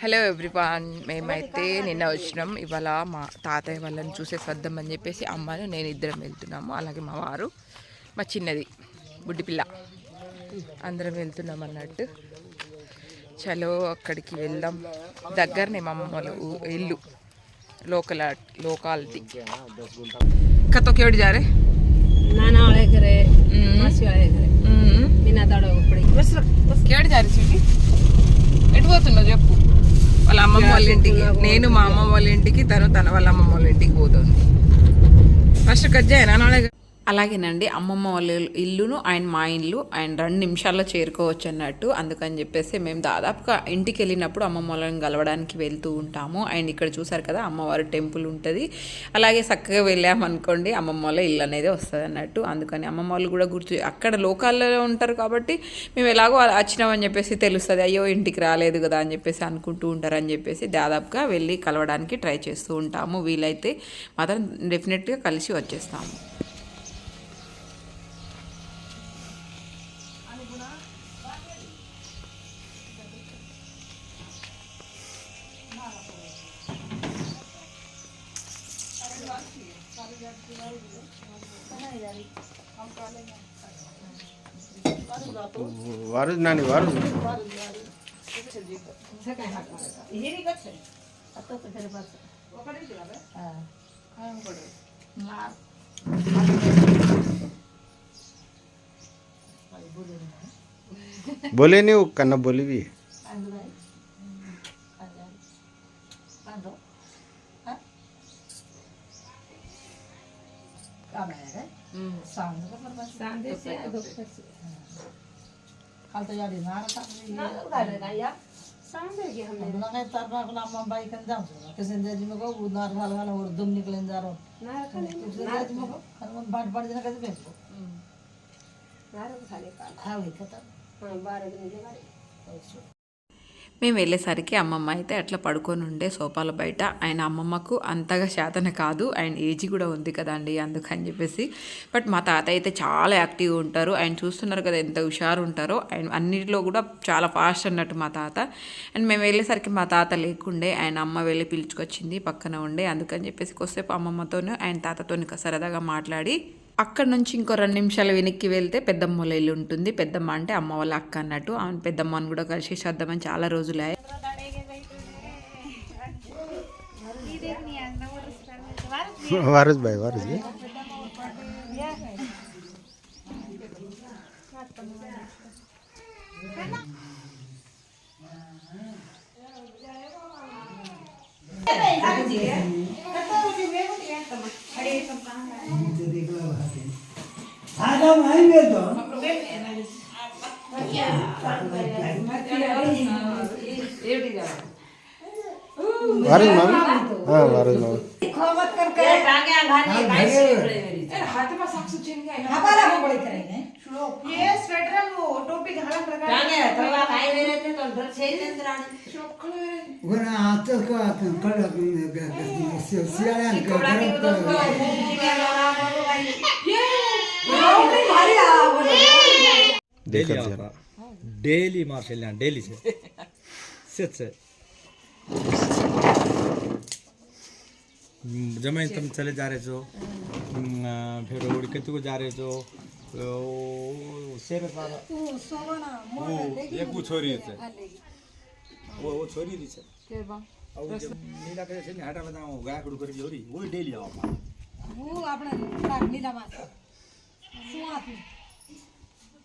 Hello everyone మేమైతే నిన్న వచ్చినాం. ఇవాళ మా తాతయ్య వాళ్ళని చూసేసి అని చెప్పేసి అమ్మను నేను ఇద్దరం వెళ్తున్నాము. అలాగే మా వారు మా చిన్నది బుడ్డి పిల్ల. అందరం వెళ్తున్నాం అన్నట్టు. చలో అక్కడికి వెళ్దాం. దగ్గరనే మా అమ్మలు ఇల్లు. లోకల్ లోకాలిటీ కతొకేడు జారే. కేడు జారి సీటి ఎటు పోతున్నావు చెప్పు. వాళ్ళ అమ్మమ్మ వాళ్ళ ఇంటికి. నేను మా అమ్మమ్మ వాళ్ళ ఇంటికి తను తన వాళ్ళ అమ్మమ్మ వాళ్ళ ఇంటికి పోతుంది. ఫస్ట్ కజ్జాయన నాಳೆ అలాగేనండి. అమ్మమ్మ వాళ్ళ ఇల్లును అండ్ మా ఇల్లు అండ్ రెండు నిమిషాల్లో చేరుకోవచ్చు అన్నట్టు అందుకని చెప్పేసి మేము దాదాపుగా ఇంటికి వెళ్ళినప్పుడు అమ్మమ్మ వాళ్ళని కలవడానికి వెళ్తూ ఉంటాము. అండ్ ఇక్కడ చూసారు కదా అమ్మవారు టెంపుల్ ఉంటుంది. అలాగే చక్కగా వెళ్ళామనుకోండి అమ్మమ్మ వాళ్ళ ఇల్లు అనేది వస్తుంది అన్నట్టు అందుకని అమ్మమ్మ వాళ్ళు కూడా గుర్తు అక్కడ లోకాల్లో ఉంటారు కాబట్టి మేము ఎలాగో వచ్చినామని చెప్పేసి తెలుస్తుంది. అయ్యో ఇంటికి రాలేదు కదా అని చెప్పేసి అనుకుంటూ ఉంటారని చెప్పేసి దాదాపుగా వెళ్ళి కలవడానికి ట్రై చేస్తూ ఉంటాము. వీలైతే మాత్రం డెఫినెట్గా కలిసి వచ్చేస్తాము. भरज नानी भरज बोले नहीं कन्ना बोली भी है। हम्म। काल तर या नारळ सांगेल की हमें हमला काय तर ना कोणा अम्मा बाई कन जाऊ किसन जाजी मगो उदार घाल घाल और दम निकलेन जारो नारळ खाले जाजी मगो कारण बाट बाट देना कसं भेटतो नारळ खाले का खावे का तर बारा दिन जे बारे మేము వెళ్ళేసరికి అమ్మమ్మ అయితే అట్లా పడుకొని ఉండే సోఫాల బయట. ఆయన అమ్మమ్మకు అంతగా శాతన కాదు ఆయన ఏజ్ కూడా ఉంది కదండి అందుకని చెప్పేసి. బట్ మా తాత అయితే చాలా యాక్టివ్గా ఉంటారు. ఆయన చూస్తున్నారు కదా ఎంత హుషారు ఉంటారో. ఆయన అన్నిటిలో కూడా చాలా ఫాస్ట్ అన్నట్టు మా తాత. అండ్ మేము వెళ్ళేసరికి మా తాత లేకుండే ఆయన అమ్మ వెళ్ళి పిలుచుకొచ్చింది పక్కన ఉండే. అందుకని చెప్పేసి కొద్దిసేపు అమ్మమ్మతోనూ ఆయన తాతతోని సరదాగా మాట్లాడి అక్కడ నుంచి ఇంకో రెండు నిమిషాలు వెనక్కి వెళ్తే పెద్దమ్మ ఇల్లు ఉంటుంది. పెద్దమ్మ అంటే అమ్మ వాళ్ళ అక్క అన్నట్టు. ఆమె పెద్దమ్మని కూడా కలిసి చేద్దామని చాలా రోజులే వారు బాయ్ వారస్. खोमत कर के। आगे हाथ में साफ़ सुचिन बड़े करेंगे। ये स्वेटर वो टोपी घाला प्रकार आगे तवा तो अंदर डेली मार्शल डेली से। से। हम्म, जमाइन तुम चले जा रहे हो हम्म, आ, फिर उड़ के को जा रहे हो वो शेर वाला वो एक वो छोरी है वो वो छोरी थी से और जब नीला के से हटा लगा वो गाय कुड़ कर जोरी वो डेली आओ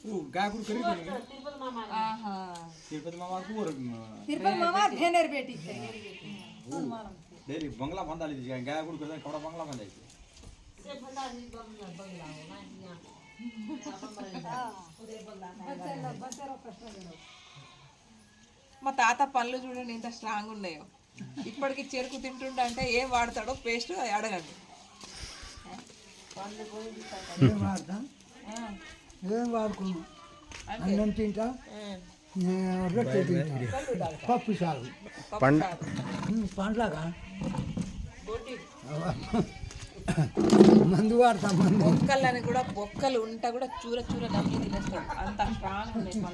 वो गाय कुड़ करी थी तिरुपति मामा को और डेली बंगला बंदा ಹೇಳಿ ಬಂಗ್ಲಾ ಬಂದಾಳ ಇದೀಗ ಹಂಗೆ ಗುಡ್ಕದ ಕವಡ ಬಂಗ್ಲಾ ಬಂದೈತಿ మా తాత పళ్ళు చూడండి ఇంత స్ట్రాంగ్ ఉన్నాయో. ఇప్పటికి చెరుకు తింటుండే అంటే ఏం వాడతాడో పేస్ట్ అడగండి. ఏం వాడుకున్నాం? తింటా? రొట్టె తింటా పప్పు సాగు पंड పండ్లగా? మందు వాడతా మందు. బొక్కలని కూడా బొక్కలు ఉంటా కూడా చూర చూర నమ్మి తినేస్తాడు. అంత స్ట్రాంగ్ ఉన్నాయి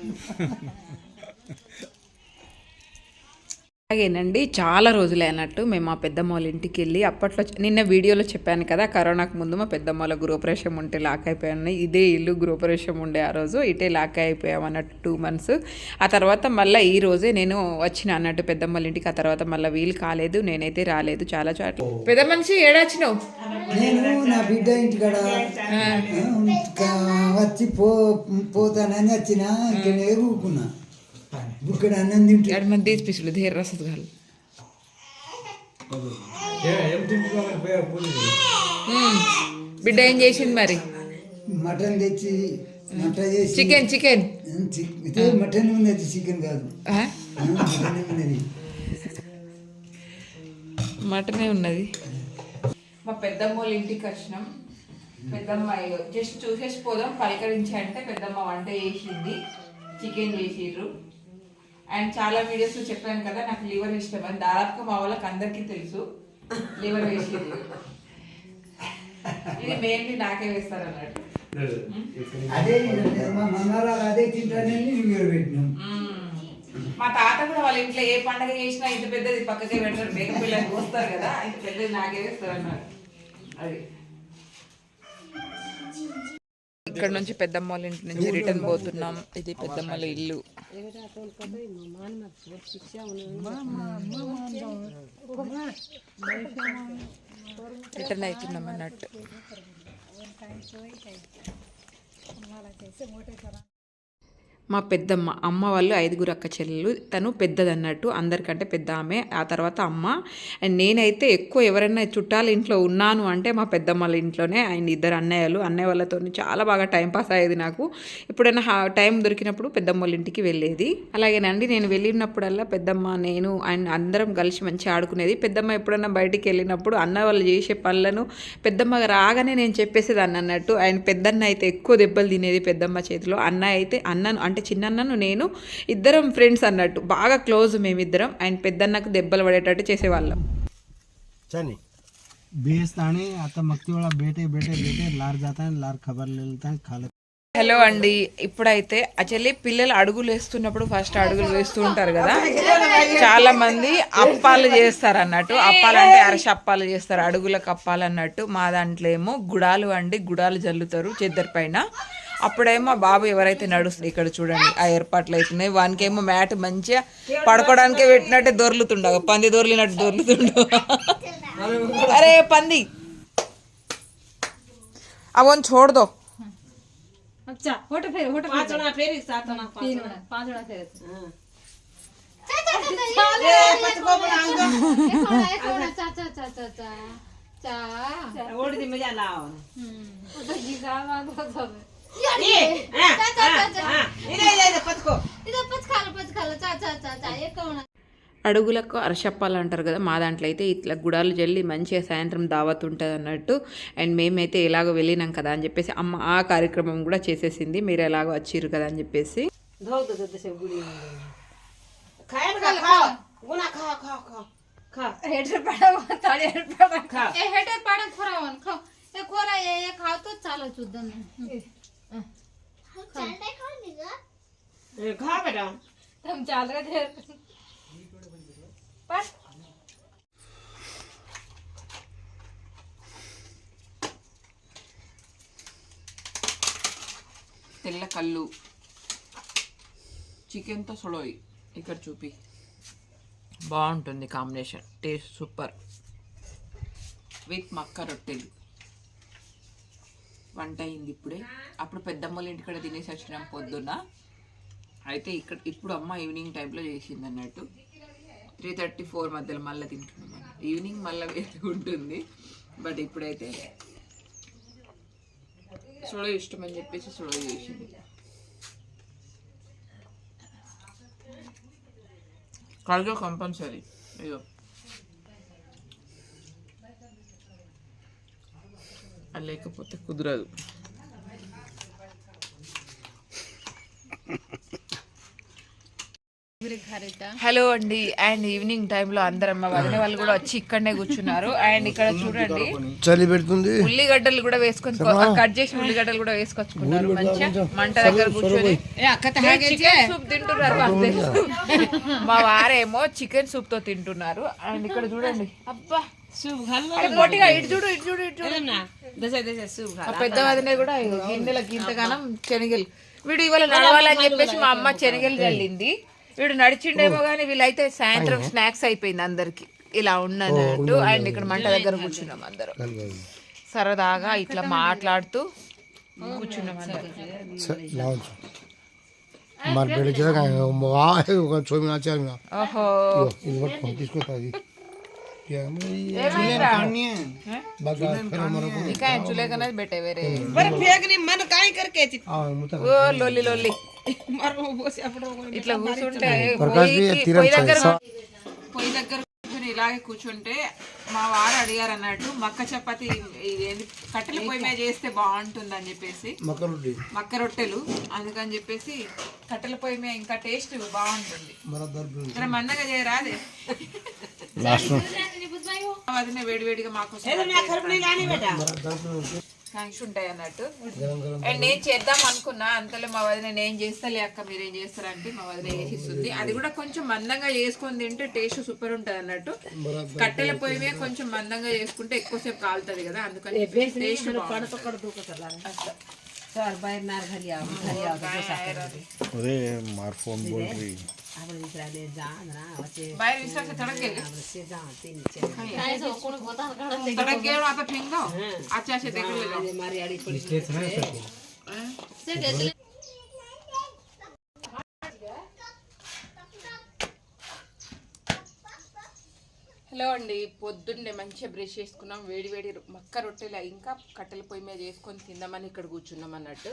అలాగేనండి చాలా రోజులే అన్నట్టు మేము మా పెద్దమ్మ వాళ్ళ ఇంటికి వెళ్ళి అప్పట్లో నిన్న వీడియోలో చెప్పాను కదా కరోనాకు ముందు మా పెద్దమ్మ వాళ్ళ గృహప్రవేశం ఉంటే లాక్ అయిపోయాను ఇదే ఇల్లు గృహప్రవేశం ఉండే ఆ రోజు ఇటే లాక్ అయిపోయాం అన్నట్టు టూ మంత్స్. ఆ తర్వాత మళ్ళీ ఈ రోజే నేను వచ్చిన అన్నట్టు పెద్దమ్మ వాళ్ళ ఇంటికి ఆ తర్వాత మళ్ళీ వీలు కాలేదు నేనైతే రాలేదు చాలా చాట్లు. పెద్ద మనిషి ఏడాచినావు? నేను నా బిడ్డ ఇంటికాడ ఆ, వచ్చి పో పోతానని వచ్చిన ఇక్కడ ఊరుకున్నా. बुकड आनंद मग तेच पिसलो धैर रसच घाल బిడ్డ ఏం చేసింది మరి మటన్ తెచ్చి మటన్ చేసి చికెన్ చికెన్ మటన్ ఉన్నది చికెన్ కాదు మటన్ ఉన్నది మటనే ఉన్నది. మా పెద్దమ్మోళ్ళ ఇంటికి వచ్చినాం. పెద్దమ్మ జస్ట్ చూసేసి పోదాం. పలకరించి అంటే పెద్దమ్మ వంట చేసింది. చికెన్ చేసిర్రు. అండ్ చాలా వీడియోస్ చెప్పాను కదా నాకు లివర్ ఇష్టం అని. దాదాపుగా మా వాళ్ళకి అందరికీ తెలుసు. లివర్ వేసిర్రు ఇది మెయిన్లీ నాకే వేస్తారు అన్నట్టు అదే మా అదే తింటానని వీడియో పెట్టినాం. మా తాత కూడా వాళ్ళ ఇంట్లో ఏ పండగ చేసినా ఇంత పెద్దది పక్కకే పెడతారు మేక పిల్లలు పోస్తారు కదా ఇంత పెద్దది నాకే వేస్తారు అన్నారు అది. ఇక్కడ నుంచి పెద్దమ్మ వాళ్ళ ఇంటి నుంచి రిటర్న్ పోతున్నాం ఇది పెద్దమ్మల ఇల్లు. రిటర్న్ అవుతున్నాం అన్నట్టు మా పెద్దమ్మ అమ్మ వాళ్ళు ఐదుగురు అక్క చెల్లెలు తను పెద్దదన్నట్టు అందరికంటే పెద్ద ఆమె. ఆ తర్వాత అమ్మ. అండ్ నేనైతే ఎక్కువ ఎవరైనా చుట్టాల ఇంట్లో ఉన్నాను అంటే మా పెద్దమ్మ వాళ్ళ ఇంట్లోనే. ఆయన ఇద్దరు అన్నయ్యలు. అన్నయ్య వాళ్ళతో చాలా బాగా టైం పాస్ అయ్యేది నాకు. ఎప్పుడైనా హా- టైం దొరికినప్పుడు పెద్దమ్మ వాళ్ళ ఇంటికి వెళ్ళేది. అలాగేనండి నేను వెళ్ళినప్పుడల్లా పెద్దమ్మ నేను అండ్ అందరం కలిసి మంచిగా ఆడుకునేది. పెద్దమ్మ ఎప్పుడైనా బయటికి వెళ్ళినప్పుడు అన్న వాళ్ళు చేసే పనులను పెద్దమ్మ రాగానే నేను చెప్పేసేదాన్ని అన్నట్టు. ఆయన పెద్దన్న అయితే ఎక్కువ దెబ్బలు తినేది పెద్దమ్మ చేతిలో. అన్న అయితే అన్నను అంటే చిన్నన్నను నేను ఇద్దరం ఫ్రెండ్స్ అన్నట్టు. బాగా క్లోజ్ మేమిద్దరం. అండ్ పెద్దన్నకు దెబ్బలు పడేటట్టు చేసేవాళ్ళం. చని. హలో అండి. ఇప్పుడైతే యాక్చువల్లీ పిల్లలు అడుగులు వేస్తున్నప్పుడు ఫస్ట్ అడుగులు వేస్తూ ఉంటారు కదా? చాలా మంది అప్పాలు చేస్తారు అన్నట్టు అప్పాలు అంటే అరస అప్పాలు చేస్తారు. అడుగులకు అప్పాలు అన్నట్టు మా దాంట్లో ఏమో గుడాలు అండి. గుడాలు జల్లుతారు చెద్దరి పైన. అప్పుడేమో బాబు ఎవరైతే నడుస్తుంది ఇక్కడ చూడండి ఆ ఏర్పాట్లు అవుతున్నాయి వానికేమో మ్యాట్ మంచిగా పడుకోవడానికి పెట్టినట్టే దొర్లుతుండగా పంది దొర్లినట్టు దొర్లుతుండ అరే పంది. అవన్ చూడదు. ఓడి దిమ్మ जाला అడుగులకు అరశప్పాలు అంటారు కదా మా దాంట్లో అయితే ఇట్లా గుడాలు జల్లి మంచిగా సాయంత్రం దావత్ ఉంటుంది అన్నట్టు. అండ్ మేమైతే ఇలాగ వెళ్ళినాం కదా అని చెప్పేసి అమ్మ ఆ కార్యక్రమం కూడా చేసేసింది. మీరు ఎలాగో వచ్చారు కదా అని చెప్పేసి. చాలా చూద్దాం. खाए ना खाओ गुना खाओ खाओ खाओ खा हेटर पाडा थाळी हेटर पाडा खा ए हेटर पाडा खोरावन खाव ए खोरा ए ए खाव तो चालत सुद्धा नाही खा बेटा हम चाल रहे थे पण తెల్ల కళ్ళు చికెన్తో సొడోయి ఇక్కడ చూపి బాగుంటుంది కాంబినేషన్ టేస్ట్ సూపర్ విత్ మక్క రొట్టెలు వంట అయింది ఇప్పుడే. అప్పుడు పెద్దమ్మల ఇంటికాడ తినేసి వచ్చినాం పొద్దున్న. అయితే ఇక్కడ ఇప్పుడు అమ్మ ఈవినింగ్ టైంలో చేసింది అన్నట్టు త్రీ థర్టీ ఫోర్ మధ్యలో మళ్ళీ తింటున్నాం ఈవినింగ్ మళ్ళీ వేరే ఉంటుంది. బట్ ఇప్పుడైతే సుడో ఇష్టం అని చెప్పేసి సుడో చేసింది. కలుగు కంపల్సరీ. అయ్యో లేకపోతే కుదరదు. హలో అండి అండ్ ఈవినింగ్ టైంలో అందరం మా వదిన వాళ్ళు కూడా వచ్చి ఇక్కడనే కూర్చున్నారు. అండ్ ఇక్కడ చూడండి చలి పెడుతుంది. ఉల్లిగడ్డలు కూడా వేసుకొని కట్ చేసి ఉల్లిగడ్డలు కూడా వేసుకొచ్చుకున్నారు. మంచిగా మంట దగ్గర కూర్చొని. చికెన్ సూప్ తింటున్నారు. మా వారేమో చికెన్ సూప్తో తింటున్నారు. అండ్ ఇక్కడ చూడండి. అబ్బా. ఇటు చూడు ఇటు చూడు ఇటు కూడా ఇంతగానం శనగలు వీడు ఇవాళ నడవాలని చెప్పేసి మా అమ్మ శనగలు చల్లింది. వీడు నడిచిండేమో కానీ వీళ్ళైతే సాయంత్రం స్నాక్స్ అయిపోయింది అందరికి. ఇలా ఉన్నట్టు అండ్ ఇక్కడ మంట దగ్గర కూర్చున్నాం అందరూ. సరదాగా ఇట్లా మాట్లాడుతూ కూర్చున్నాం మరి పెళ్ళి చేయగా ఓహో. తీసుకుంటా చూలేకనేది వేరే మన ఓ లొల్లి లొల్లి ఇట్లా కూర్చుంటే పొయ్యి దగ్గర కూర్చొని ఇలాగే కూర్చుంటే మా వారు అడిగారు అన్నట్టు మక్క చపాతి కట్టెల పొయ్యి మీద చేస్తే బాగుంటుంది అని చెప్పేసి మక్క రొట్టెలు అందుకని చెప్పేసి కట్టెల పొయ్యి మీద ఇంకా టేస్ట్ బాగుంటుంది మన్నగా చేయరాదే వదిన వేడివేడిగా మాకు मैं घर नहीं लानी बेटा థ్యాంక్స్ ఉంటాయి అన్నట్టు అండ్ నేను చేద్దాం అనుకున్నా అంతలో మా వదిన నేను చేస్తాలే అక్క మీరేం చేస్తారంటే మా వదిన చేసిస్తుంది అది కూడా కొంచెం మందంగా చేసుకొని తింటే టేస్ట్ సూపర్ ఉంటుంది అన్నట్టు కట్టెల పొయ్యి మీద కొంచెం మందంగా చేసుకుంటే ఎక్కువసేపు కాలుతుంది కదా అందుకని టేస్ట్ पड़ तो कर दो कतला सर बाहर नार घलिया घलिया तो बोसा अरे मार फोन बोल रही హలో అండి పొద్దున్నే మంచిగా బ్రష్ చేసుకున్నాం. వేడి వేడి మక్క రొట్టెలు ఇంకా కట్టెల పొయ్యి మీద చేసుకొని తిందామని ఇక్కడ కూర్చున్నాం అన్నట్టు.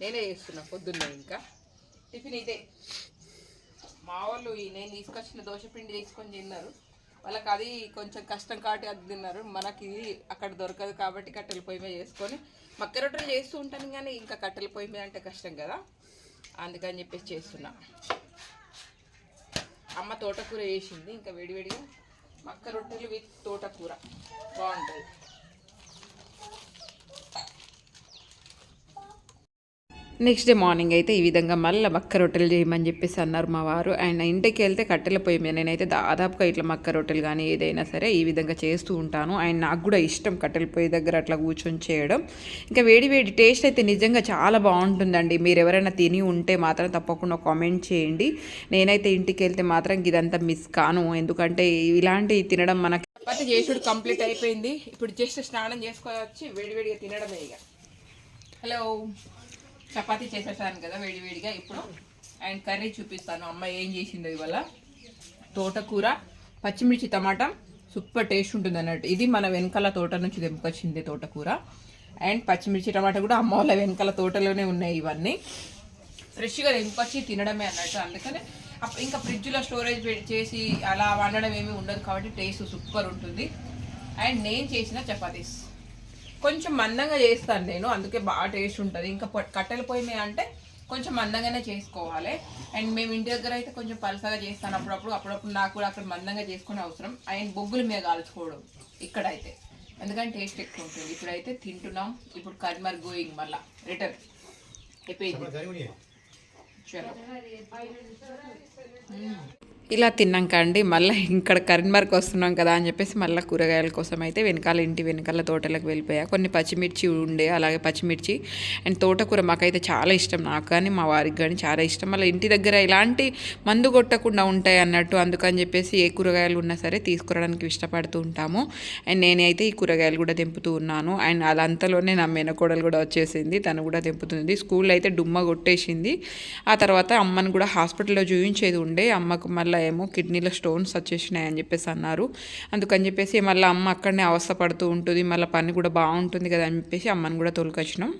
నేనే చేస్తున్నా పొద్దున్నే ఇంకా. టిఫిన్ ఇదే. మా వాళ్ళు నేను తీసుకొచ్చిన దోశ పిండి తీసుకొని తిన్నారు. వాళ్ళకి అది కొంచెం కష్టం కాబట్టి అది తిన్నారు. మనకి ఇది అక్కడ దొరకదు కాబట్టి కట్టెల పొయ్యి మీద చేసుకొని మక్క రొట్టెలు చేస్తూ ఉంటాను కానీ ఇంకా కట్టెల పొయ్యి మీద అంటే కష్టం కదా. అందుకని చెప్పేసి చేస్తున్నా. అమ్మ తోటకూర చేసింది. ఇంకా వేడివేడిగా మక్క రొట్టెలు విత్ తోటకూర. బాగుంటుంది. నెక్స్ట్ డే మార్నింగ్ అయితే ఈ విధంగా మళ్ళీ మక్క రొట్టెలు చేయమని చెప్పేసి అన్నారు మా వారు. అండ్ ఇంటికి వెళ్తే కట్టెల పొయ్యి మీద నేనైతే దాదాపుగా ఇట్లా మక్క రొట్టెలు కానీ ఏదైనా సరే ఈ విధంగా చేస్తూ ఉంటాను. అండ్ నాకు కూడా ఇష్టం కట్టెల పొయ్యి దగ్గర అట్లా కూర్చొని చేయడం. ఇంకా వేడి వేడి టేస్ట్ అయితే నిజంగా చాలా బాగుంటుందండి. మీరు ఎవరైనా తిని ఉంటే మాత్రం తప్పకుండా కామెంట్ చేయండి. నేనైతే ఇంటికి వెళ్తే మాత్రం ఇదంతా మిస్ కాను. ఎందుకంటే ఇలాంటివి తినడం మనకి చపాతి చేసుడు కంప్లీట్ అయిపోయింది. ఇప్పుడు జస్ట్ స్నానం చేసుకొని వచ్చి వేడివేడిగా తినడమే ఇక. హలో చపాతీ చేసేసాను కదా వేడివేడిగా ఇప్పుడు. అండ్ కర్రీ చూపిస్తాను. అమ్మ ఏం చేసిందో ఇవాళ. తోటకూర పచ్చిమిర్చి టమాటా. సూపర్ టేస్ట్ ఉంటుంది అన్నట్టు. ఇది మన వెనకాల తోట నుంచి తెంపుకొచ్చింది తోటకూర. అండ్ పచ్చిమిర్చి టమాటా కూడా అమ్మ వాళ్ళ వెనకాల తోటలోనే ఉన్నాయి ఇవన్నీ. ఫ్రెష్గా తెంపుకొచ్చి తినడమే అన్నట్టు. అందుకని అప్- ఇంకా ఫ్రిడ్జ్లో స్టోరేజ్ చేసి అలా వండడం ఏమీ ఉండదు కాబట్టి టేస్ట్ సూపర్ ఉంటుంది. అండ్ నేను చేసిన చపాతీస్. కొంచెం మందంగా చేస్తాను నేను అందుకే బాగా టేస్ట్ ఉంటుంది. ఇంకా కట్టెల పొయ్యి మీద అంటే కొంచెం మందంగానే చేసుకోవాలి. అండ్ మేము ఇంటి దగ్గర అయితే కొంచెం పలసగా చేస్తాను అప్పుడప్పుడు అప్పుడప్పుడు నాకు కూడా అక్కడ మందంగా చేసుకునే అవసరం. అండ్ బొగ్గుల మీద కాల్చుకోవడం ఇక్కడైతే. ఎందుకంటే టేస్ట్ ఎక్కువ ఉంటుంది. ఇప్పుడైతే తింటున్నాం. ఇప్పుడు కర్మర్ గోయింగ్ మళ్ళా. రిటర్న్ అయిపోయింది చలో ఇలా తిన్నాక అండి మళ్ళీ ఇక్కడ కరీంనగర్కి వస్తున్నాం కదా అని చెప్పేసి మళ్ళీ కూరగాయల కోసం అయితే వెనకాల ఇంటి వెనకాల తోటలకు వెళ్ళిపోయా. కొన్ని పచ్చిమిర్చి ఉండే అలాగే పచ్చిమిర్చి అండ్ తోటకూర మాకైతే చాలా ఇష్టం. నాకు కానీ మా వారికి కానీ చాలా ఇష్టం. మళ్ళీ ఇంటి దగ్గర ఇలాంటి మందు కొట్టకుండా ఉంటాయి అన్నట్టు అందుకని చెప్పేసి ఏ కూరగాయలు ఉన్నా సరే తీసుకురావడానికి ఇష్టపడుతూ ఉంటాము. అండ్ నేనైతే ఈ కూరగాయలు కూడా తెంపుతూ ఉన్నాను. అండ్ అదంతలోనే నా మేనకోడలు కూడా వచ్చేసింది. తను కూడా తెంపుతుంది. స్కూల్లో అయితే డుమ్మ కొట్టేసింది. ఆ తర్వాత అమ్మని కూడా హాస్పిటల్లో చూపించేది ఉండే. అమ్మకు మళ్ళీ ఏమో కిడ్నీలో స్టోన్స్ వచ్చేసినాయి అని చెప్పేసి అన్నారు. అందుకని చెప్పేసి మళ్ళీ అమ్మ అక్కడనే అవస్థ పడుతూ ఉంటుంది. మళ్ళీ పని కూడా బాగుంటుంది కదా అని చెప్పేసి అమ్మని కూడా తోలుకొచ్చినాం.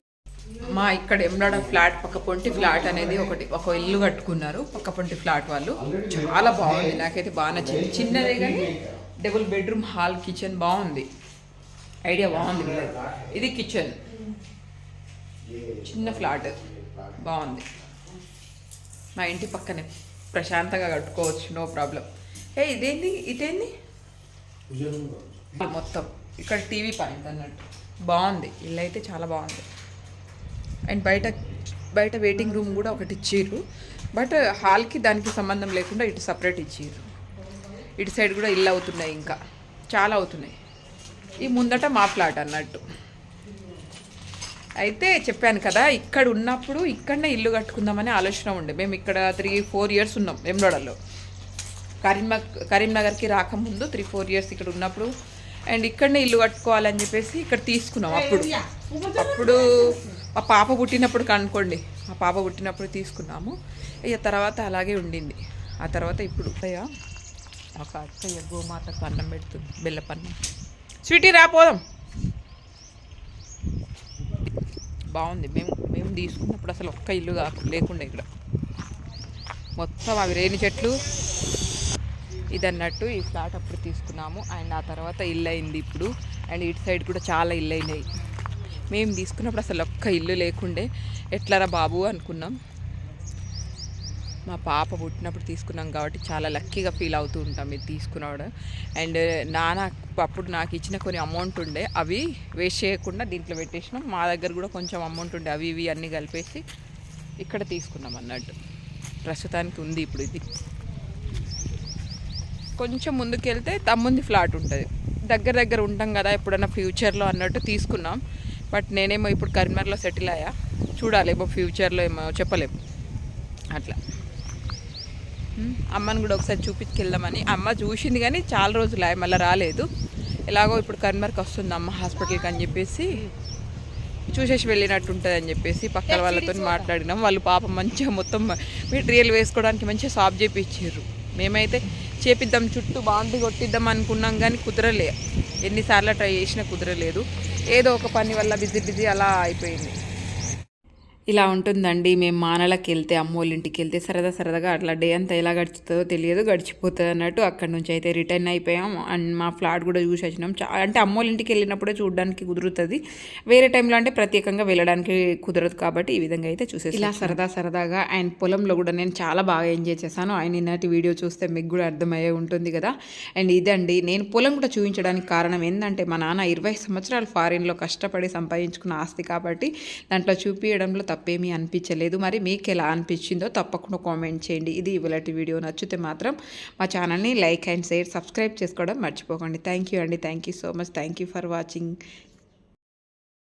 మా ఇక్కడ ఎమ్రాడ ఫ్లాట్ పక్క పొంటి ఫ్లాట్ అనేది ఒకటి ఒక ఇల్లు కట్టుకున్నారు. పక్క పొంటి ఫ్లాట్ వాళ్ళు. చాలా బాగుంది. నాకైతే బాగా నచ్చింది. చిన్నదే కానీ డబుల్ బెడ్రూమ్ హాల్ కిచెన్ బాగుంది. ఐడియా బాగుంది ఇది కిచెన్. చిన్న ఫ్లాట్. బాగుంది. మా ఇంటి పక్కనే. ప్రశాంతంగా కట్టుకోవచ్చు నో ప్రాబ్లం ఏ ఇదేంది? ఇదేంది మొత్తం. ఇక్కడ టీవీ పాయింట్ అన్నట్టు బాగుంది. ఇల్లు అయితే చాలా బాగుంది. అండ్ బయట బయట వెయిటింగ్ రూమ్ కూడా ఒకటి ఇచ్చిర్రు. బట్ హాల్కి దానికి సంబంధం లేకుండా ఇటు సపరేట్ ఇచ్చిర్రు. ఇటు సైడ్ కూడా ఇల్లు అవుతున్నాయి ఇంకా. చాలా అవుతున్నాయి. ఈ ముందట మా ఫ్లాట్ అన్నట్టు. అయితే చెప్పాను కదా ఇక్కడ ఉన్నప్పుడు ఇక్కడనే ఇల్లు కట్టుకుందామని ఆలోచన ఉండే. మేము ఇక్కడ త్రీ ఫోర్ ఇయర్స్ ఉన్నాం వెమ్లోడలో కరీంనగర్ కరీంనగర్కి రాకముందు త్రీ ఫోర్ ఇయర్స్ ఇక్కడ ఉన్నప్పుడు అండ్ ఇక్కడనే ఇల్లు కట్టుకోవాలని చెప్పేసి ఇక్కడ తీసుకున్నాం అప్పుడు. అప్పుడు మా పాప పుట్టినప్పుడు కనుకోండి. మా పాప పుట్టినప్పుడు తీసుకున్నాము. ఇక తర్వాత అలాగే ఉండింది. ఆ తర్వాత ఇప్పుడు అయ్యా ఒక అక్కయ్య గోమాతకు అన్నం పెడుతుంది బెల్లపన్నం. స్వీటీ రాపోదాం బాగుంది. మేము మేము తీసుకున్నప్పుడు అసలు ఒక్క ఇల్లు కాకు లేకుండా ఇక్కడ. మొత్తం అవి రేణి చెట్లు. ఇదన్నట్టు ఈ ఫ్లాట్ అప్పుడు తీసుకున్నాము. అండ్ ఆ తర్వాత ఇల్లు అయింది ఇప్పుడు. అండ్ ఇటు సైడ్ కూడా చాలా ఇల్లు అయినాయి మేము తీసుకున్నప్పుడు అసలు ఒక్క ఇల్లు లేకుండే. ఎట్లారా బాబు అనుకున్నాం. మా పాప పుట్టినప్పుడు తీసుకున్నాం కాబట్టి చాలా లక్కీగా ఫీల్ అవుతూ ఉంటాం ఇది తీసుకున్నాడు అండ్ నాన్న అప్పుడు నాకు ఇచ్చిన కొన్ని అమౌంట్ ఉండే అవి వేస్ట్ చేయకుండా దీంట్లో పెట్టేసినాం. మా దగ్గర కూడా కొంచెం అమౌంట్ ఉండే అవి ఇవి అన్నీ కలిపేసి ఇక్కడ తీసుకున్నాం అన్నట్టు. ప్రస్తుతానికి ఉంది ఇప్పుడు ఇది. కొంచెం ముందుకెళ్తే తమ్ముంది ఫ్లాట్ ఉంటుంది. దగ్గర దగ్గర ఉంటాం కదా ఎప్పుడైనా ఫ్యూచర్లో అన్నట్టు తీసుకున్నాం. బట్ నేనేమో ఇప్పుడు కరీంనగర్లో సెటిల్ అయ్యా. చూడాలి ఏమో ఫ్యూచర్లో ఏమో చెప్పలేము అట్లా. అమ్మని కూడా ఒకసారి చూపించుకెళ్దామని. అమ్మ చూసింది కానీ చాలా రోజులు మళ్ళీ రాలేదు. ఎలాగో ఇప్పుడు కరీంనగర్కి వస్తుంది అమ్మ హాస్పిటల్కి అని చెప్పేసి చూసేసి వెళ్ళినట్టు ఉంటుంది అని చెప్పేసి పక్కన వాళ్ళతో మాట్లాడినాం. వాళ్ళు పాపం మంచిగా మొత్తం మెటీరియల్ వేసుకోవడానికి మంచిగా సాఫ్ చేపించారు మేమైతే చేపిద్దాం చుట్టూ బాగుంది కొట్టిద్దాం అనుకున్నాం కానీ కుదరలే. ఎన్నిసార్లు ట్రై చేసినా కుదరలేదు. ఏదో ఒక పని వల్ల బిజీ బిజీ అలా అయిపోయింది. ఇలా ఉంటుందండి. మేము మానలకి వెళ్తే అమ్మోళ్ళ ఇంటికి వెళ్తే సరదా సరదాగా అట్లా డే అంతా ఎలా గడుచుతుందో తెలియదు. గడిచిపోతుంది అన్నట్టు అక్కడ నుంచి అయితే రిటర్న్ అయిపోయాం. అండ్ మా ఫ్లాట్ కూడా చూసి వచ్చినాం. చా అంటే అమ్మోళ్ళ ఇంటికి వెళ్ళినప్పుడే చూడడానికి కుదురుతుంది. వేరే టైంలో అంటే ప్రత్యేకంగా వెళ్ళడానికి కుదరదు కాబట్టి ఈ విధంగా అయితే చూసేసి ఇలా సరదా సరదాగా అండ్ పొలంలో కూడా నేను చాలా బాగా ఎంజాయ్ చేశాను. అండ్ నిన్నటి వీడియో చూస్తే మీకు కూడా అర్థమయ్యే ఉంటుంది కదా. అండ్ ఇదండి నేను పొలం కూడా చూపించడానికి కారణం ఏంటంటే మా నాన్న ఇరవై సంవత్సరాలు ఫారిన్లో కష్టపడి సంపాదించుకున్న ఆస్తి కాబట్టి దాంట్లో చూపించడంలో తప్పేమీ అనిపించలేదు. మరి మీకు ఎలా అనిపించిందో తప్పకుండా కామెంట్ చేయండి. ఇది ఇవాళ వీడియో. నచ్చితే మాత్రం మా ఛానల్ని లైక్ అండ్ షేర్ సబ్స్క్రైబ్ చేసుకోవడం మర్చిపోకండి. థ్యాంక్ యూ అండి. Thank you so much. Thank you for watching.